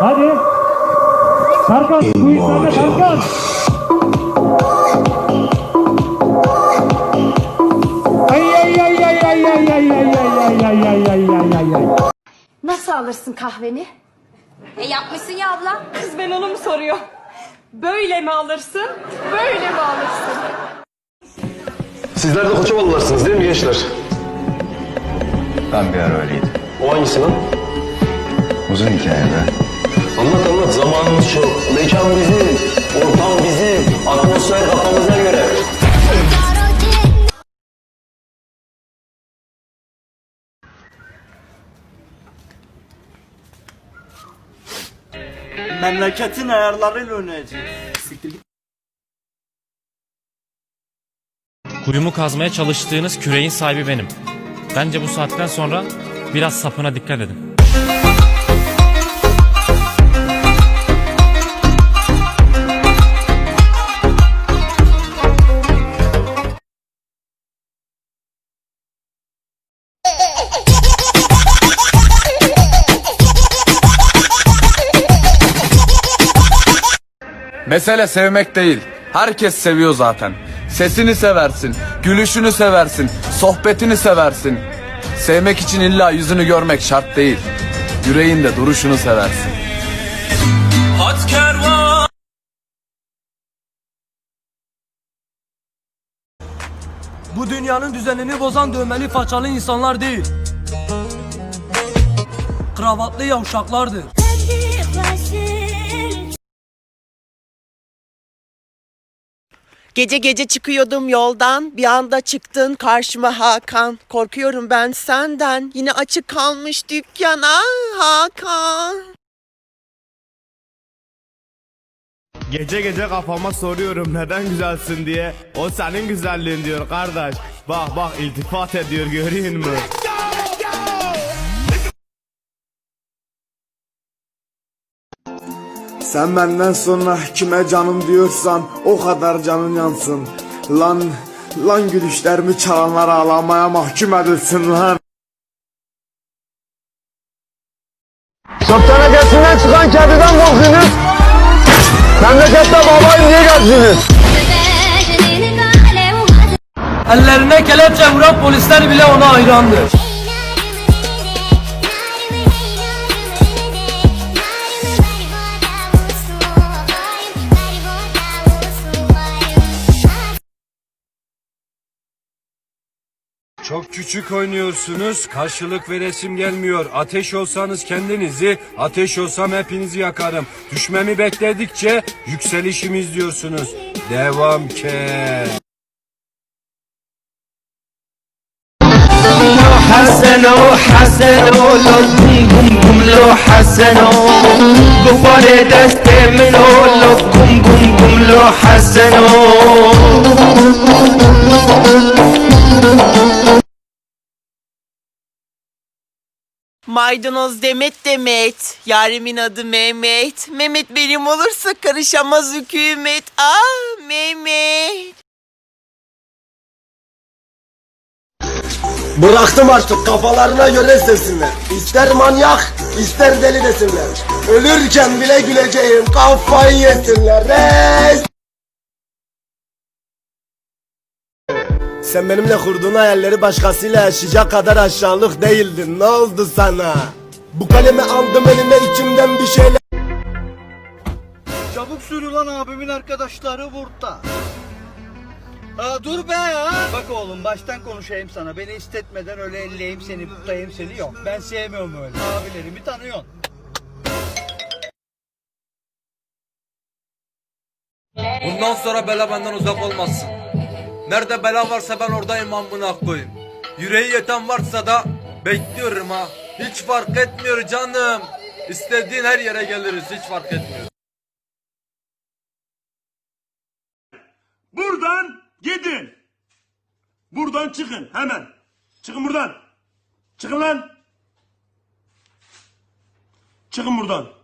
Hadi. Tarkan, bu işlerde Tarkan. Ay ay ay ay ay ay ay ay ay ay ay ay ay ay ay ay. Nasıl alırsın kahveni? E yapmışsın ya abla. Kız ben onu mu soruyor? Böyle mi alırsın? Böyle mi alırsın? Sizler de Koçovalılarsınız değil mi gençler? Ben bir ara öyleydim. O hangisi lan? Uzun hikaye be. Anlat. Zamanımız çok. Mekan bizim. Ortam bizim. Atmosfer kafamıza göre. Memleketin ayarlarıyla oynayacağız. Kuyumu kazmaya çalıştığınız küreğin sahibi benim. Bence bu saatten sonra biraz sapına dikkat edin. Mesele sevmek değil. Herkes seviyor zaten. Sesini seversin, gülüşünü seversin, sohbetini seversin. Sevmek için illa yüzünü görmek şart değil. Yüreğinde duruşunu seversin. Bu dünyanın düzenini bozan dövmeli façalı insanlar değil. Kravatlı yavşaklardır. Gece gece çıkıyordum yoldan bir anda çıktın karşıma Hakan korkuyorum ben senden yine açık kalmış dükkana Hakan Gece gece kafama soruyorum neden güzelsin diye. O senin güzelliğin diyor kardeş. Bak bak iltifat ediyor görüyor musun? Sen benden sonra kime canım diyorsan o kadar canın yansın. Lan lan gülüşlerimi çalanlar ağlamaya mahkum edilsin lan. Çöpten geçinden çıkan kediden korkuyorsunuz. Memlekette babayım diye gezdiniz. Ellerine kelepçe vuran polisler bile ona hayrandır. Çok küçük oynuyorsunuz. Karşılık ve resim gelmiyor. Ateş olsanız kendinizi, ateş olsam hepinizi yakarım. Düşmemi bekledikçe yükselişimi izliyorsunuz. Devam ke. حسنو حسنو لطفي قم قم لو حسنو قفل دست منو لو قم قم قم لو حسنو Maydanoz Demet Demet Yarimin adı Mehmet Mehmet benim olursa karışamaz hükümet Ah Mehmet Bıraktım artık kafalarına göre sevsinler. İster manyak, ister deli desinler. Ölürken bile güleceğim, kafayı yesinler. Reis! Sen benimle kurduğun hayalleri başkasıyla yaşayacak kadar aşağılık değildin. Ne oldu sana? Bu kalemi aldım elime içimden bir şeyler... Çabuk sürü lan abimin arkadaşları burada. Aa, dur be ya. Bak oğlum baştan konuşayım sana. Beni istetmeden öyle elleyim seni, tutayım seni yok. Ben sevmiyorum öyle. Abilerimi tanıyorsun. Bundan sonra bela benden uzak olmasın. Nerede bela varsa ben oradayım amına koyayım. Yüreği yeten varsa da bekliyorum ha. Hiç fark etmiyor canım. İstediğin her yere geliriz hiç fark etmiyor. Buradan gidin. Buradan çıkın hemen. Çıkın buradan. Çıkın lan. Çıkın buradan.